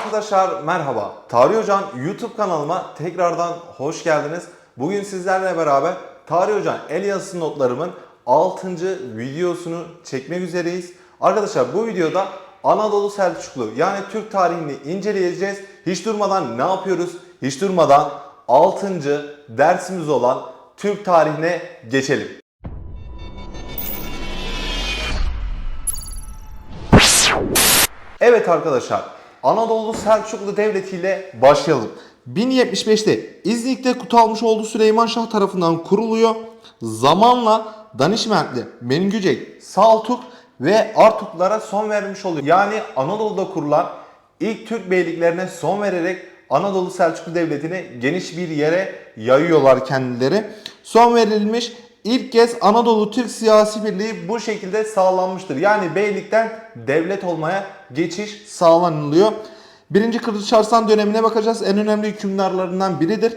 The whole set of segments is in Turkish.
Arkadaşlar merhaba. Tarih Hocam YouTube kanalıma tekrardan hoş geldiniz. Bugün sizlerle beraber Tarih Hocam el yazısı notlarımın 6. videosunu çekmek üzereyiz. Arkadaşlar bu videoda Anadolu Selçuklu yani Türk tarihini inceleyeceğiz. Hiç durmadan ne yapıyoruz? Hiç durmadan 6. dersimiz olan Türk tarihine geçelim. Evet arkadaşlar, Anadolu Selçuklu Devleti ile başlayalım. 1075'te İznik'te Kutalmış olduğu Süleyman Şah tarafından kuruluyor. Zamanla Danişmentli, Mengücek, Saltuk ve Artuklara son vermiş oluyor. Yani Anadolu'da kurulan ilk Türk beyliklerine son vererek Anadolu Selçuklu Devleti'ni geniş bir yere yayıyorlar kendileri. Son verilmiş ilk kez Anadolu Türk siyasi birliği bu şekilde sağlanmıştır. Yani beylikten devlet olmaya geçiş sağlanılıyor. Birinci Kılıç Arslan dönemine bakacağız. En önemli hükümdarlarından biridir.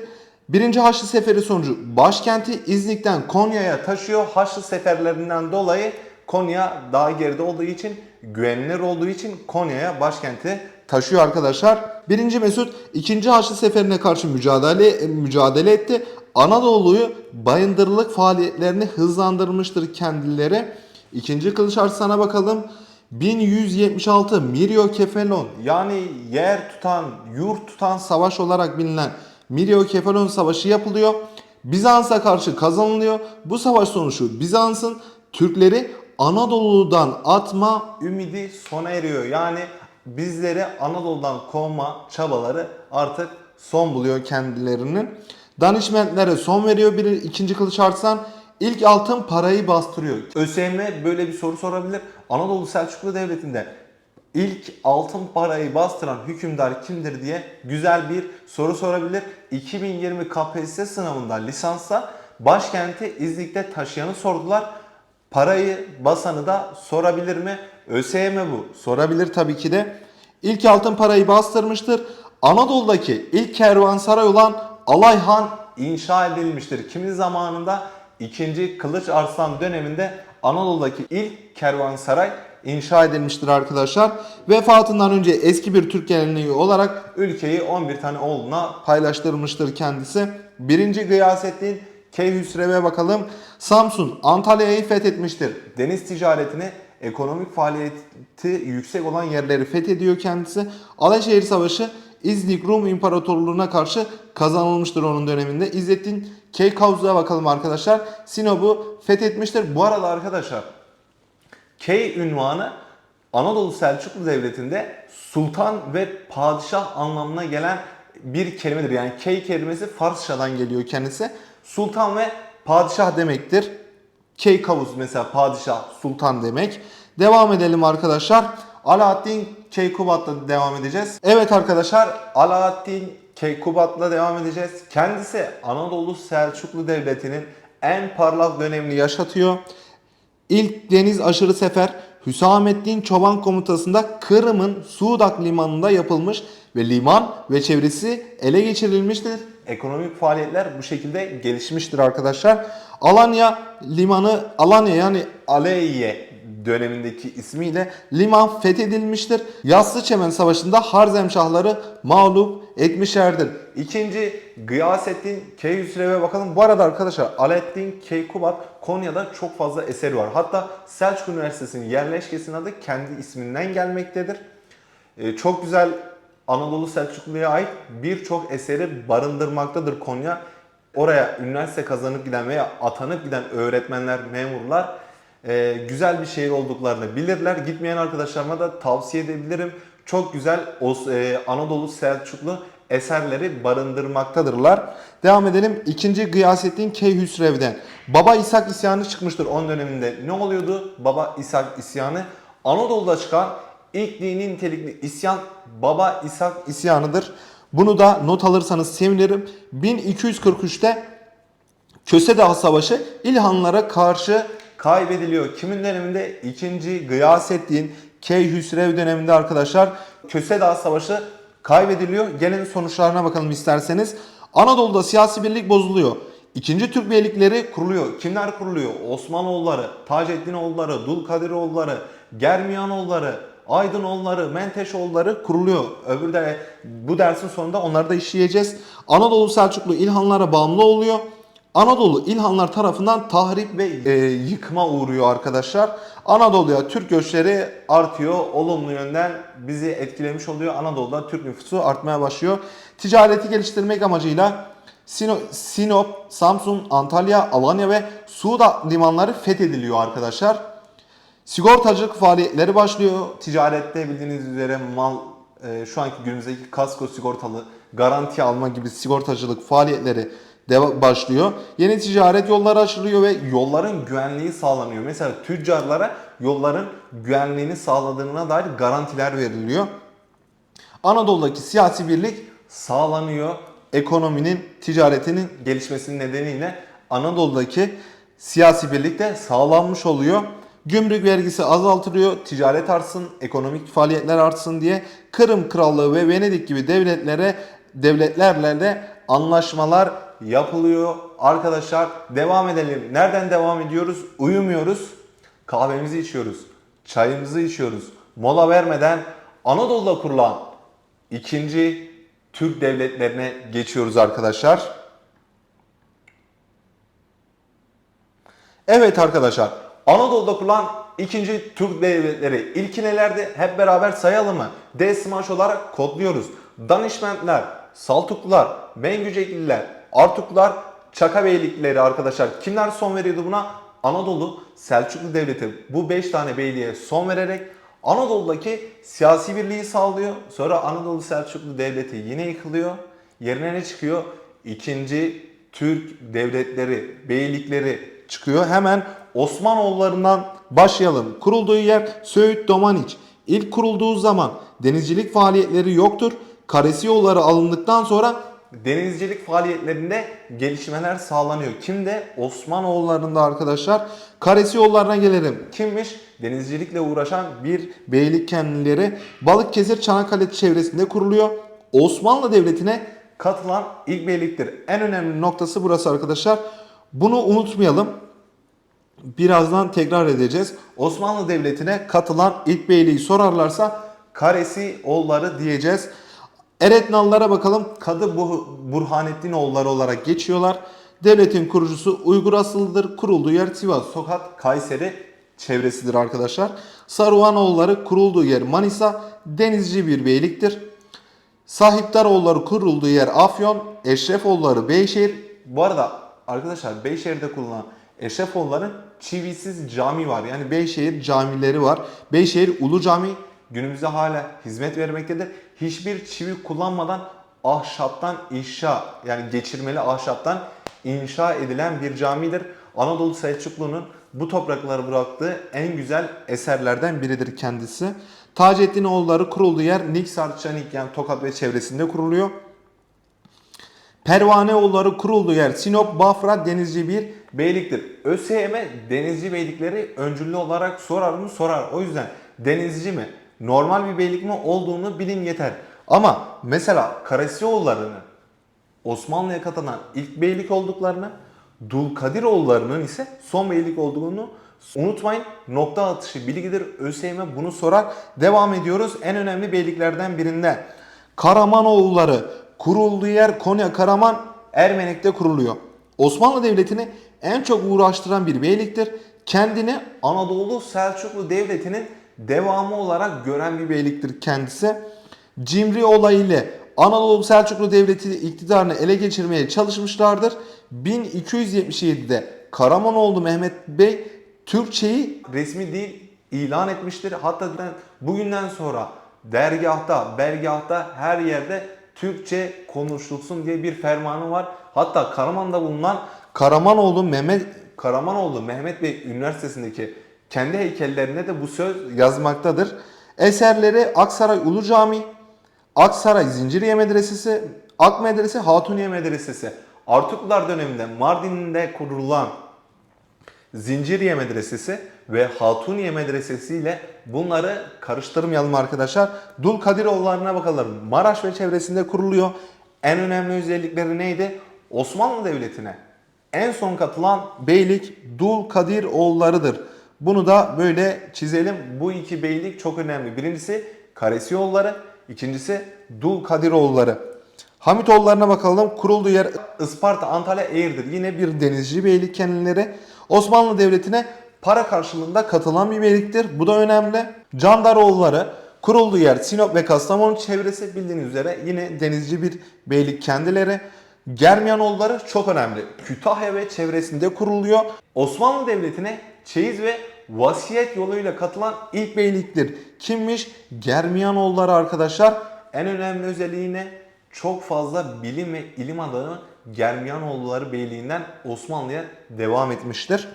Birinci Haçlı Seferi sonucu başkenti İznik'ten Konya'ya taşıyor. Haçlı seferlerinden dolayı Konya daha geride olduğu için, güvenilir olduğu için Konya'ya başkenti taşıyor arkadaşlar. Birinci Mesut ikinci Haçlı Seferi'ne karşı mücadele mücadele etti. Anadolu'yu bayındırlık faaliyetlerini hızlandırmıştır kendileri. İkinci Kılıç Arslan'a bakalım. 1176 Mirio Kefalon yani yer tutan, yurt tutan savaş olarak bilinen Mirio Kefalon Savaşı yapılıyor. Bizans'a karşı kazanılıyor. Bu savaş sonucu Bizans'ın Türkleri Anadolu'dan atma ümidi sona eriyor. Yani bizleri Anadolu'dan kovma çabaları artık son buluyor kendilerinin. Danişmentlere son veriyor bir ikinci Kılıç Arslan. İlk altın parayı bastırıyor. ÖSYM böyle bir soru sorabilir. Anadolu Selçuklu Devleti'nde ilk altın parayı bastıran hükümdar kimdir diye güzel bir soru sorabilir. 2020 KPSS sınavında lisansa başkenti İznik'te taşıyanı sordular. Parayı basanı da sorabilir mi? ÖSYM bu. Sorabilir tabii ki de. İlk altın parayı bastırmıştır. Anadolu'daki ilk kervansaray olan Alayhan inşa edilmiştir. Kimin zamanında? 2. Kılıç Arslan döneminde Anadolu'daki ilk kervansaray inşa edilmiştir arkadaşlar. Vefatından önce eski bir Türk geleneği olarak ülkeyi 11 tane oğluna paylaştırmıştır kendisi. 1. Gıyasettin Keyhüsrev'e bakalım. Samsun Antalya'yı fethetmiştir. Deniz ticaretini ekonomik faaliyeti yüksek olan yerleri fethediyor kendisi. Alaşehir Savaşı İznik Rum İmparatorluğu'na karşı kazanılmıştır onun döneminde. İzzettin Keykavuz'a bakalım arkadaşlar. Sinop'u fethetmiştir. Bu arada arkadaşlar Key ünvanı Anadolu Selçuklu Devleti'nde sultan ve padişah anlamına gelen bir kelimedir. Yani Key kelimesi Farsçadan geliyor kendisi. Sultan ve padişah demektir. Key kavuz mesela padişah, sultan demek. Devam edelim arkadaşlar. Alaaddin Keykubat'la devam edeceğiz. Evet arkadaşlar Alaaddin Keykubat'la devam edeceğiz. Kendisi Anadolu Selçuklu Devleti'nin en parlak dönemini yaşatıyor. İlk deniz aşırı sefer Hüsamettin Çoban komutasında Kırım'ın Sudak limanında yapılmış ve liman ve çevresi ele geçirilmiştir. Ekonomik faaliyetler bu şekilde gelişmiştir arkadaşlar. Alanya limanı Alanya yani Aleyye dönemindeki ismiyle liman fethedilmiştir. Yaslıçemen Savaşı'nda Harzemşahları mağlup etmişlerdir. İkinci Gıyasettin Keyhüsrev'e bakalım. Bu arada arkadaşlar Alaaddin Keykubat Konya'da çok fazla eseri var. Hatta Selçuk Üniversitesi'nin yerleşkesinin adı kendi isminden gelmektedir. Ee, çok güzel Anadolu Selçuklu'ya ait birçok eseri barındırmaktadır Konya. Oraya üniversite kazanıp giden veya atanıp giden öğretmenler, memurlar e, güzel bir şehir olduklarını bilirler. Gitmeyen arkadaşlarıma da tavsiye edebilirim. Çok güzel e, Anadolu Selçuklu eserleri barındırmaktadırlar. Devam edelim. İkinci Gıyasettin Keyhüsrev'den. Baba İshak isyanı çıkmıştır 10 döneminde. Ne oluyordu? Baba İshak isyanı. Anadolu'da çıkan ilk dini nitelikli isyan Baba İshak isyanıdır. Bunu da not alırsanız sevinirim. 1243'te Köse Dağı Savaşı İlhanlara karşı kaybediliyor. Kimin döneminde? 2. Gıyasettin Keyhüsrev döneminde arkadaşlar Köse Dağı Savaşı kaybediliyor. Gelin sonuçlarına bakalım isterseniz. Anadolu'da siyasi birlik bozuluyor. İkinci Türk beylikleri kuruluyor. Kimler kuruluyor? Osmanoğulları, Taceddinoğulları, Dulkadiroğulları, Germiyanoğulları, Aydınoğulları, Menteşoğulları kuruluyor. Öbür de bu dersin sonunda onları da işleyeceğiz. Anadolu Selçuklu İlhanlara bağımlı oluyor. Anadolu İlhanlar tarafından tahrip ve e, yıkıma uğruyor arkadaşlar. Anadolu'ya Türk göçleri artıyor. Olumlu yönden bizi etkilemiş oluyor. Anadolu'da Türk nüfusu artmaya başlıyor. Ticareti geliştirmek amacıyla Sino- Sinop, Samsun, Antalya, Alanya ve Suda limanları fethediliyor arkadaşlar. Sigortacılık faaliyetleri başlıyor. Ticarette bildiğiniz üzere mal e, şu anki günümüzdeki kasko sigortalı garanti alma gibi sigortacılık faaliyetleri başlıyor. Yeni ticaret yolları açılıyor ve yolların güvenliği sağlanıyor. Mesela tüccarlara yolların güvenliğini sağladığına dair garantiler veriliyor. Anadolu'daki siyasi birlik sağlanıyor. Ekonominin, ticaretinin gelişmesinin nedeniyle Anadolu'daki siyasi birlik de sağlanmış oluyor. Gümrük vergisi azaltılıyor, ticaret artsın, ekonomik faaliyetler artsın diye Kırım Krallığı ve Venedik gibi devletlere devletlerle de anlaşmalar yapılıyor. Arkadaşlar devam edelim. Nereden devam ediyoruz? Uyumuyoruz. Kahvemizi içiyoruz. Çayımızı içiyoruz. Mola vermeden Anadolu'da kurulan ikinci Türk devletlerine geçiyoruz arkadaşlar. Evet arkadaşlar Anadolu'da kurulan ikinci Türk devletleri ilki nelerdi? Hep beraber sayalım mı? D smash olarak kodluyoruz. Danişmentler, Saltuklular, Mengücekliler, Artuklular, Çaka beylikleri arkadaşlar. Kimler son veriyordu buna? Anadolu Selçuklu Devleti bu 5 tane beyliğe son vererek Anadolu'daki siyasi birliği sağlıyor. Sonra Anadolu Selçuklu Devleti yine yıkılıyor. Yerine ne çıkıyor? İkinci Türk devletleri, beylikleri çıkıyor. Hemen Osmanoğullarından başlayalım. Kurulduğu yer Söğüt Domaniç. İlk kurulduğu zaman denizcilik faaliyetleri yoktur. Karesi yolları alındıktan sonra denizcilik faaliyetlerinde gelişmeler sağlanıyor. Kimde? Osmanoğullarında arkadaşlar. Karesi yollarına gelelim. Kimmiş? Denizcilikle uğraşan bir beylik kendileri. Balıkesir Çanakkale çevresinde kuruluyor. Osmanlı Devleti'ne katılan ilk beyliktir. En önemli noktası burası arkadaşlar. Bunu unutmayalım. Birazdan tekrar edeceğiz. Osmanlı Devleti'ne katılan ilk beyliği sorarlarsa Karesi oğulları diyeceğiz. Eretnallara bakalım. Kadı Bu- Burhanettin oğulları olarak geçiyorlar. Devletin kurucusu Uygur asıllıdır. Kurulduğu yer Sivas, Tokat, Kayseri çevresidir arkadaşlar. Saruvanoğulları kurulduğu yer Manisa, denizci bir beyliktir. Sahipdaroğulları kurulduğu yer Afyon, Eşrefoğulları Beyşehir. Bu arada arkadaşlar Beyşehir'de kullanılan Eşrefoğulların çivisiz cami var. Yani Beyşehir camileri var. Beyşehir Ulu Cami günümüzde hala hizmet vermektedir. Hiçbir çivi kullanmadan ahşaptan inşa yani geçirmeli ahşaptan inşa edilen bir camidir. Anadolu Selçuklu'nun bu toprakları bıraktığı en güzel eserlerden biridir kendisi. Taceddin oğulları kurulduğu yer Niksar, Çanik yani Tokat ve çevresinde kuruluyor. Pervaneoğulları kurulduğu yer Sinop, Bafra, Denizci bir beyliktir. ÖSYM denizci beylikleri öncüllü olarak sorar mı? Sorar. O yüzden denizci mi? Normal bir beylik mi olduğunu bilin yeter. Ama mesela Karasioğullarını Osmanlı'ya katılan ilk beylik olduklarını, Dulkadiroğullarının ise son beylik olduğunu unutmayın. Nokta atışı bilgidir. ÖSYM bunu sorar. Devam ediyoruz. En önemli beyliklerden birinde. Karamanoğulları kurulduğu yer Konya Karaman Ermenek'te kuruluyor. Osmanlı Devleti'ni en çok uğraştıran bir beyliktir. Kendini Anadolu Selçuklu Devleti'nin devamı olarak gören bir beyliktir kendisi. Cimri olayıyla Anadolu Selçuklu Devleti iktidarını ele geçirmeye çalışmışlardır. 1277'de Karamanoğlu Mehmet Bey Türkçeyi resmi dil ilan etmiştir. Hatta bugünden sonra dergahta, belgahta her yerde Türkçe konuşulsun diye bir fermanı var. Hatta Karaman'da bulunan Karamanoğlu Mehmet Karamanoğlu Mehmet Bey Üniversitesi'ndeki kendi heykellerine de bu söz yazmaktadır. Eserleri Aksaray Ulu Cami, Aksaray Zinciriye Medresesi, Ak Medrese, Hatuniye Medresesi. Artuklular döneminde Mardin'de kurulan Zinciriye Medresesi ve Hatuniye Medresesi ile bunları karıştırmayalım arkadaşlar. Dul Kadiroğullarına bakalım. Maraş ve çevresinde kuruluyor. En önemli özellikleri neydi? Osmanlı Devleti'ne en son katılan beylik Dul Kadir oğullarıdır. Bunu da böyle çizelim. Bu iki beylik çok önemli. Birincisi Karesiyolları, ikincisi Dul Kadiroğulları. Hamitoğullarına bakalım. Kurulduğu yer Isparta, Antalya, Eğirdir. Yine bir denizci beylik kendileri. Osmanlı Devleti'ne para karşılığında katılan bir beyliktir. Bu da önemli. Candaroğulları kurulduğu yer Sinop ve Kastamonu çevresi bildiğiniz üzere yine denizci bir beylik kendileri. Germiyanoğulları çok önemli. Kütahya ve çevresinde kuruluyor. Osmanlı Devleti'ne çeyiz ve vasiyet yoluyla katılan ilk beyliktir. Kimmiş? Germiyanoğulları arkadaşlar. En önemli özelliği ne? Çok fazla bilim ve ilim adamı Germiyanoğulları Beyliği'nden Osmanlı'ya devam etmiştir.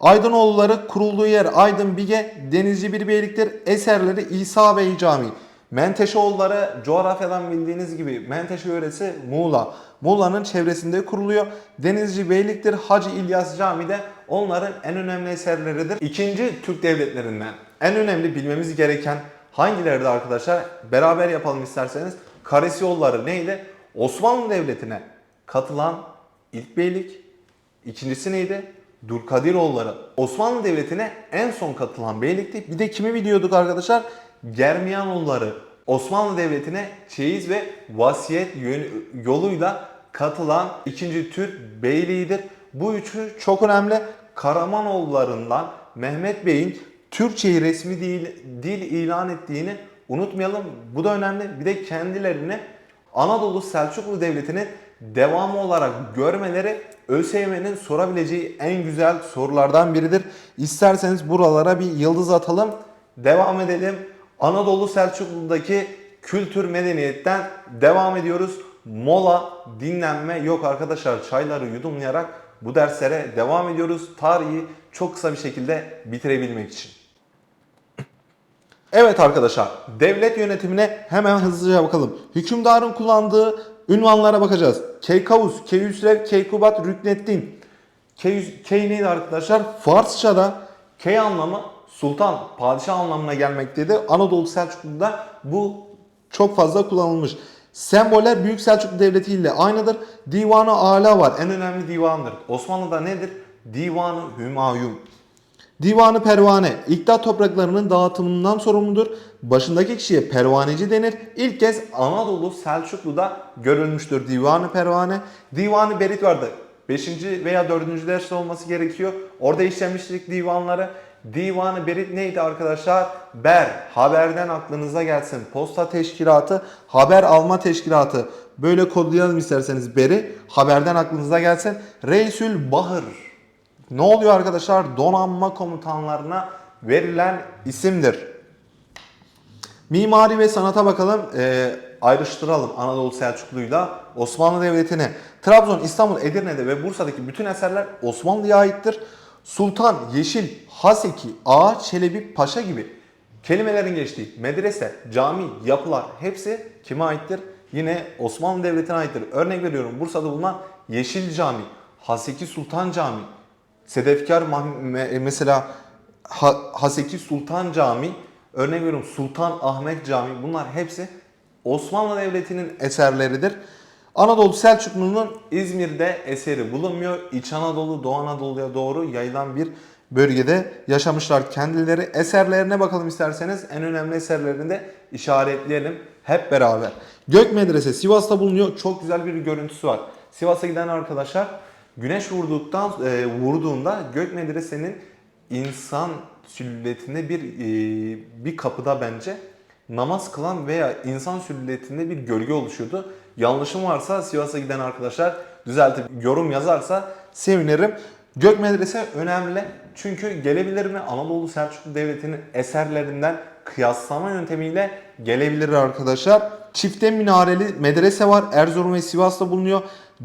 Aydınoğulları kurulduğu yer Aydın Bige denizci bir beyliktir. Eserleri İsa Bey Camii. Menteşeoğulları coğrafyadan bildiğiniz gibi Menteşe yöresi Muğla. Muğla'nın çevresinde kuruluyor. Denizci beyliktir. Hacı İlyas Camii de onların en önemli eserleridir. İkinci Türk devletlerinden en önemli bilmemiz gereken hangileri arkadaşlar beraber yapalım isterseniz. Karesiyolları neydi? Osmanlı Devleti'ne katılan ilk beylik. İkincisi neydi? Durkadiroğulları. Osmanlı Devleti'ne en son katılan beylikti. Bir de kimi biliyorduk arkadaşlar? Germiyanoğulları. Osmanlı Devleti'ne çeyiz ve vasiyet yoluyla katılan ikinci Türk beyliğidir. Bu üçü çok önemli. Karamanoğullarından Mehmet Bey'in Türkçeyi resmi dil, dil ilan ettiğini unutmayalım. Bu da önemli. Bir de kendilerini Anadolu Selçuklu Devleti'nin devamı olarak görmeleri ÖSYM'nin sorabileceği en güzel sorulardan biridir. İsterseniz buralara bir yıldız atalım. Devam edelim. Anadolu Selçuklu'daki kültür medeniyetten devam ediyoruz. Mola, dinlenme yok arkadaşlar. Çayları yudumlayarak bu derslere devam ediyoruz. Tarihi çok kısa bir şekilde bitirebilmek için. Evet arkadaşlar, devlet yönetimine hemen hızlıca bakalım. Hükümdarın kullandığı ünvanlara bakacağız. Keykavus, Keyhüsrev, Keykubat, Rükneddin. Key, Key neydi arkadaşlar? Farsça'da Key anlamı sultan, padişah anlamına gelmektedir. Anadolu Selçuklu'da bu çok fazla kullanılmış. Semboller Büyük Selçuklu Devleti ile aynıdır. Divanı Ala var. En önemli divandır. Osmanlı'da nedir? Divanı Hümayun. Divanı Pervane, İktidar topraklarının dağıtımından sorumludur. Başındaki kişiye pervaneci denir. İlk kez Anadolu Selçuklu'da görülmüştür Divanı Pervane. Divanı Berit vardı. 5. veya 4. derste olması gerekiyor. Orada işlemiştik divanları. Divanı Berit neydi arkadaşlar? Ber, haberden aklınıza gelsin. Posta teşkilatı, haber alma teşkilatı. Böyle kodlayalım isterseniz beri, haberden aklınıza gelsin. Reisül Bahır, ne oluyor arkadaşlar? Donanma komutanlarına verilen isimdir. Mimari ve sanata bakalım. Ee, ayrıştıralım Anadolu Selçuklu'yla Osmanlı Devleti'ni. Trabzon, İstanbul, Edirne'de ve Bursa'daki bütün eserler Osmanlı'ya aittir. Sultan, Yeşil, Haseki, Ağa, Çelebi, Paşa gibi kelimelerin geçtiği medrese, cami, yapılar hepsi kime aittir? Yine Osmanlı Devleti'ne aittir. Örnek veriyorum Bursa'da bulunan Yeşil Cami, Haseki Sultan Cami, Sedefkar mesela Ha- Haseki Sultan Cami, örnek veriyorum Sultan Ahmet Cami bunlar hepsi Osmanlı Devleti'nin eserleridir. Anadolu Selçuklu'nun İzmir'de eseri bulunmuyor. İç Anadolu, Doğu Anadolu'ya doğru yayılan bir bölgede yaşamışlar kendileri. Eserlerine bakalım isterseniz en önemli eserlerini de işaretleyelim hep beraber. Gök Medrese Sivas'ta bulunuyor. Çok güzel bir görüntüsü var. Sivas'a giden arkadaşlar güneş vurduktan e, vurduğunda Gök Medrese'nin insan silüetinde bir e, bir kapıda bence namaz kılan veya insan silüetinde bir gölge oluşuyordu. Yanlışım varsa Sivas'a giden arkadaşlar düzeltip yorum yazarsa sevinirim. Gök Medrese önemli çünkü gelebilir mi Anadolu Selçuklu Devleti'nin eserlerinden kıyaslama yöntemiyle gelebilir arkadaşlar. Çifte minareli medrese var. Erzurum ve Sivas'ta bulunuyor.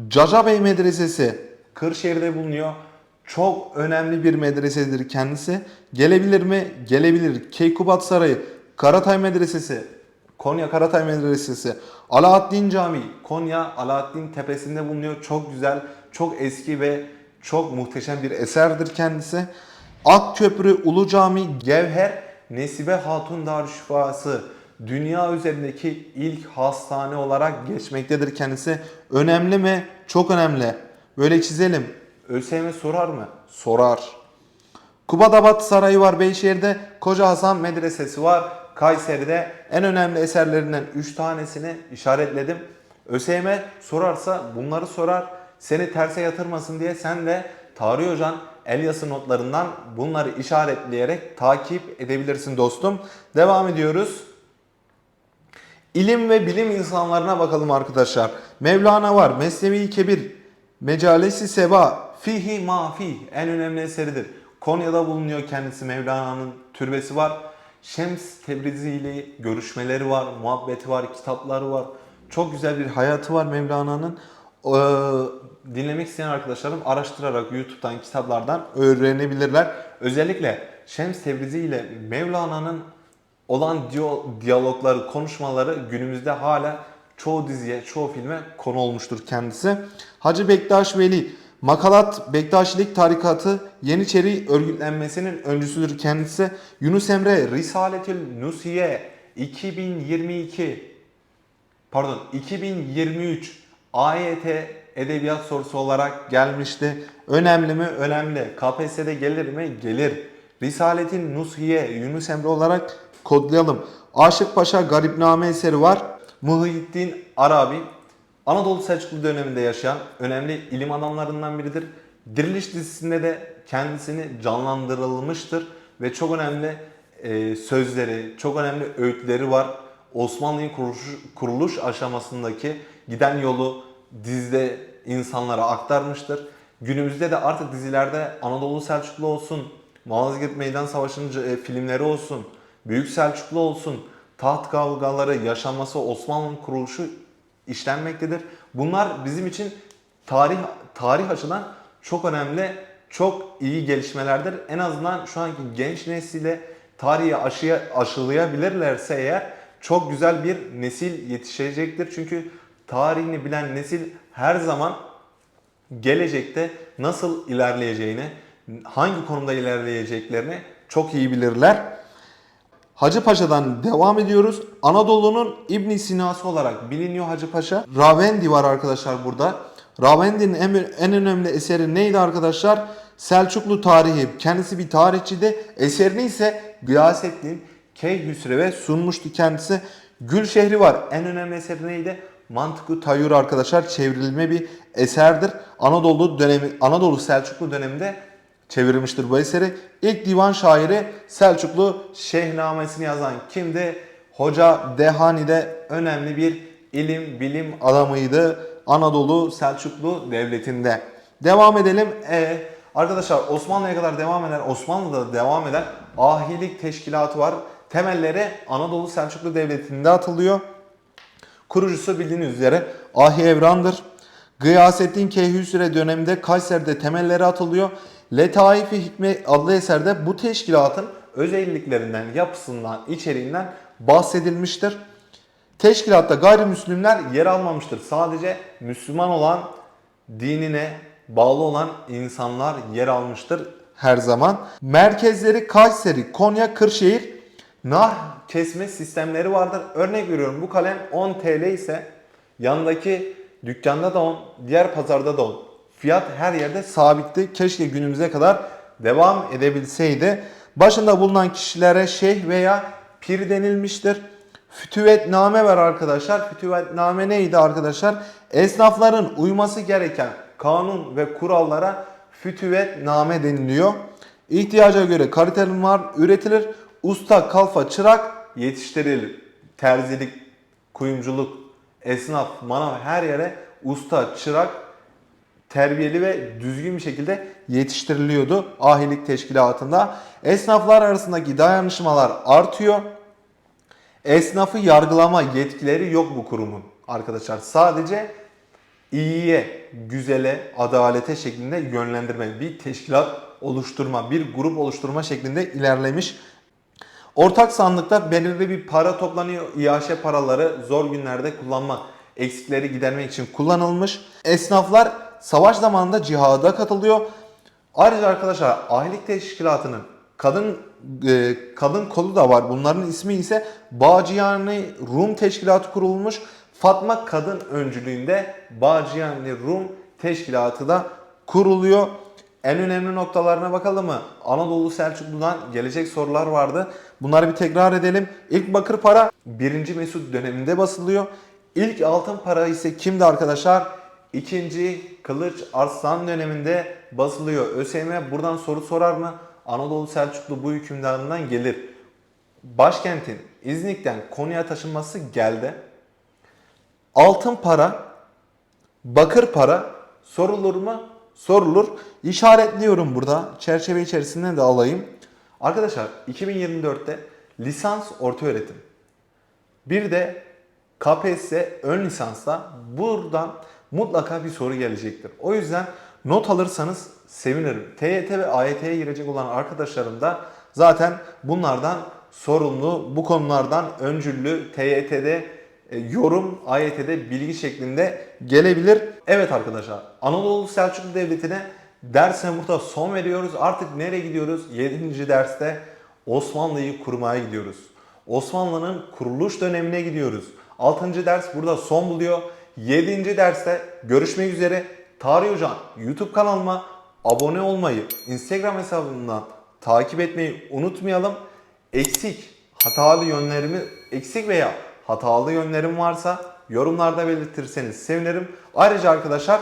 Cacabey Medresesi Kırşehir'de bulunuyor. Çok önemli bir medresedir kendisi. Gelebilir mi? Gelebilir. Keykubat Sarayı, Karatay Medresesi, Konya Karatay Medresesi, Alaaddin Camii, Konya Alaaddin Tepesi'nde bulunuyor. Çok güzel, çok eski ve çok muhteşem bir eserdir kendisi. Akköprü Ulu Cami, Gevher, Nesibe Hatun Darüşşifası, dünya üzerindeki ilk hastane olarak geçmektedir kendisi. Önemli mi? Çok önemli. Böyle çizelim. ÖSYM sorar mı? Sorar. Kubadabat Sarayı var Beyşehir'de. Koca Hasan Medresesi var Kayseri'de. En önemli eserlerinden 3 tanesini işaretledim. ÖSYM sorarsa bunları sorar. Seni terse yatırmasın diye sen de Tarih Hocan el yazı notlarından bunları işaretleyerek takip edebilirsin dostum. Devam ediyoruz. İlim ve bilim insanlarına bakalım arkadaşlar. Mevlana var. Mesnevi Kebir. Mecalesi Seba. Fihi Mafi. En önemli eseridir. Konya'da bulunuyor kendisi. Mevlana'nın türbesi var. Şems Tebrizi ile görüşmeleri var. Muhabbeti var. Kitapları var. Çok güzel bir hayatı var Mevlana'nın. Ee, dinlemek isteyen arkadaşlarım araştırarak YouTube'dan, kitaplardan öğrenebilirler. Özellikle Şems Tebrizi ile Mevlana'nın olan diyalogları, konuşmaları günümüzde hala çoğu diziye, çoğu filme konu olmuştur kendisi. Hacı Bektaş Veli, Makalat Bektaşilik Tarikatı Yeniçeri örgütlenmesinin öncüsüdür kendisi. Yunus Emre Risaletül Nusiye 2022 pardon 2023 AYT edebiyat sorusu olarak gelmişti. Önemli mi? Önemli. KPSS'de gelir mi? Gelir. Risaletin Nushiye Yunus Emre olarak kodlayalım. Aşık Paşa Garipname eseri var. Muhyiddin Arabi Anadolu Selçuklu döneminde yaşayan önemli ilim adamlarından biridir. Diriliş dizisinde de kendisini canlandırılmıştır ve çok önemli e, sözleri, çok önemli öğütleri var. Osmanlı'nın kuruluş, kuruluş aşamasındaki giden yolu dizide insanlara aktarmıştır. Günümüzde de artık dizilerde Anadolu Selçuklu olsun, Malazgirt Meydan Savaşı'nın e, filmleri olsun, Büyük Selçuklu olsun, taht kavgaları, yaşanması, Osmanlı'nın kuruluşu işlenmektedir. Bunlar bizim için tarih tarih açıdan çok önemli, çok iyi gelişmelerdir. En azından şu anki genç nesile tarihi aşıya, aşılayabilirlerse eğer çok güzel bir nesil yetişecektir. Çünkü tarihini bilen nesil her zaman gelecekte nasıl ilerleyeceğini, hangi konumda ilerleyeceklerini çok iyi bilirler. Hacı Paşa'dan devam ediyoruz. Anadolu'nun İbn Sina'sı olarak biliniyor Hacı Paşa. Ravendi var arkadaşlar burada. Ravendi'nin en, en önemli eseri neydi arkadaşlar? Selçuklu tarihi. Kendisi bir tarihçiydi. Eserini ise Gıyasettin Keyhüsrev'e sunmuştu kendisi. Gül şehri var. En önemli eseri neydi? Mantıku Tayyur arkadaşlar çevrilme bir eserdir. Anadolu dönemi Anadolu Selçuklu döneminde çevirmiştir bu eseri. İlk divan şairi Selçuklu Şehnamesini yazan kimdi? Hoca Dehani'de önemli bir ilim bilim adamıydı. Anadolu Selçuklu Devleti'nde. Devam edelim. E, arkadaşlar Osmanlı'ya kadar devam eden, Osmanlı'da devam eden ahilik teşkilatı var. Temelleri Anadolu Selçuklu Devleti'nde atılıyor. Kurucusu bildiğiniz üzere Ahi Evran'dır. Gıyasettin Keyhüsre döneminde Kayseri'de temelleri atılıyor. Letaifi Hikme adlı eserde bu teşkilatın özelliklerinden, yapısından, içeriğinden bahsedilmiştir. Teşkilatta gayrimüslimler yer almamıştır. Sadece Müslüman olan, dinine bağlı olan insanlar yer almıştır her zaman. Merkezleri Kayseri, Konya, Kırşehir. Nar kesme sistemleri vardır. Örnek veriyorum bu kalem 10 TL ise yanındaki dükkanda da 10, diğer pazarda da 10. Fiyat her yerde sabitti. Keşke günümüze kadar devam edebilseydi. Başında bulunan kişilere şeyh veya pir denilmiştir. Fütüvetname var arkadaşlar. Fütüvetname neydi arkadaşlar? Esnafların uyması gereken kanun ve kurallara fütüvetname deniliyor. İhtiyaca göre kaliteler üretilir. Usta, kalfa, çırak yetiştirilir. Terzilik, kuyumculuk, esnaf, manav her yere usta, çırak terbiyeli ve düzgün bir şekilde yetiştiriliyordu ahilik teşkilatında. Esnaflar arasındaki dayanışmalar artıyor. Esnafı yargılama yetkileri yok bu kurumun arkadaşlar. Sadece iyiye, güzele, adalete şeklinde yönlendirme, bir teşkilat oluşturma, bir grup oluşturma şeklinde ilerlemiş. Ortak sandıkta belirli bir para toplanıyor. İAŞ paraları zor günlerde kullanma, eksikleri gidermek için kullanılmış. Esnaflar savaş zamanında cihada katılıyor. Ayrıca arkadaşlar ahilik teşkilatının kadın e, kadın kolu da var. Bunların ismi ise Bağcıyani Rum Teşkilatı kurulmuş. Fatma Kadın öncülüğünde Bağcıyani Rum Teşkilatı da kuruluyor. en önemli noktalarına bakalım mı? Anadolu Selçuklu'dan gelecek sorular vardı. Bunları bir tekrar edelim. İlk bakır para 1. Mesut döneminde basılıyor. İlk altın para ise kimdi arkadaşlar? İkinci Kılıç Arslan döneminde basılıyor. ÖSYM buradan soru sorar mı? Anadolu Selçuklu bu hükümdarından gelir. Başkentin İznik'ten Konya'ya taşınması geldi. Altın para, bakır para sorulur mu? Sorulur. İşaretliyorum burada. Çerçeve içerisinde de alayım. Arkadaşlar 2024'te lisans orta öğretim. Bir de KPSS ön lisansta buradan mutlaka bir soru gelecektir. O yüzden not alırsanız sevinirim. TYT ve AYT'ye girecek olan arkadaşlarım da zaten bunlardan sorumlu, bu konulardan öncüllü TYT'de e, yorum, AYT'de bilgi şeklinde gelebilir. Evet arkadaşlar, Anadolu Selçuklu Devleti'ne derse burada son veriyoruz. Artık nereye gidiyoruz? 7. derste Osmanlı'yı kurmaya gidiyoruz. Osmanlı'nın kuruluş dönemine gidiyoruz. 6. ders burada son buluyor. 7. derste görüşmek üzere. Tarih Hocam YouTube kanalıma abone olmayı, Instagram hesabından takip etmeyi unutmayalım. Eksik, hatalı yönlerimi, eksik veya hatalı yönlerim varsa yorumlarda belirtirseniz sevinirim. Ayrıca arkadaşlar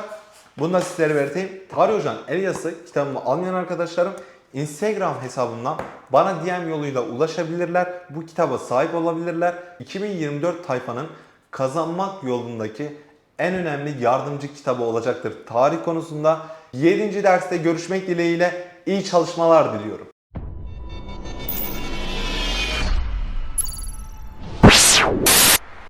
bunu da sizlere belirteyim. Tarih Hocam el yazısı kitabımı almayan arkadaşlarım Instagram hesabından bana DM yoluyla ulaşabilirler. Bu kitaba sahip olabilirler. 2024 tayfanın kazanmak yolundaki en önemli yardımcı kitabı olacaktır. Tarih konusunda 7. derste görüşmek dileğiyle iyi çalışmalar diliyorum.